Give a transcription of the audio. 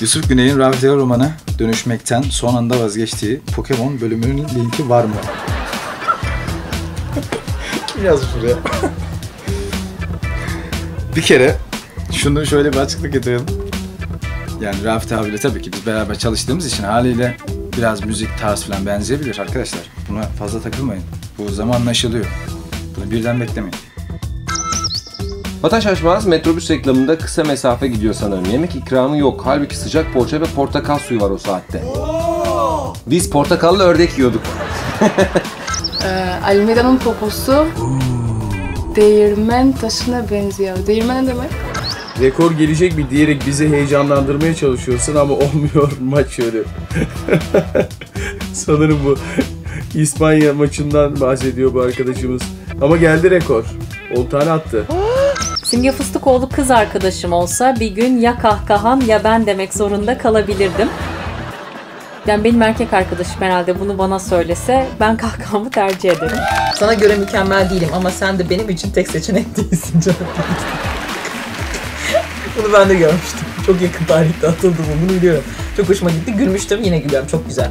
Yusuf Güney'in Rafet romanı dönüşmekten son anda vazgeçtiği Pokemon bölümünün linki var mı? Kim yazmış buraya? bir kere şunu şöyle bir açıklık getirelim. Yani Rafet abiyle tabii ki biz beraber çalıştığımız için haliyle biraz müzik tarz falan benzeyebilir arkadaşlar. Buna fazla takılmayın. Bu zamanla aşılıyor. Bunu birden beklemeyin. Vatan Şaşmaz metrobüs reklamında kısa mesafe gidiyor sanırım. Yemek ikramı yok. Halbuki sıcak poğaça ve portakal suyu var o saatte. Biz portakallı ördek yiyorduk. Ee, Almeda'nın poposu değirmen taşına benziyor. Değirmen ne demek? Rekor gelecek mi diyerek bizi heyecanlandırmaya çalışıyorsun ama olmuyor maç şöyle. Sanırım bu İspanya maçından bahsediyor bu arkadaşımız. Ama geldi rekor. 10 tane attı. Simge Fıstıkoğlu kız arkadaşım olsa bir gün ya kahkahan ya ben demek zorunda kalabilirdim. Yani benim erkek arkadaşım herhalde bunu bana söylese ben kahkahamı tercih ederim. Sana göre mükemmel değilim ama sen de benim için tek seçenek değilsin canım. Bunu ben de görmüştüm. Çok yakın tarihte atıldı bu. Bunu biliyorum. Çok hoşuma gitti. Gülmüştüm. Yine gülüyorum. Çok güzel.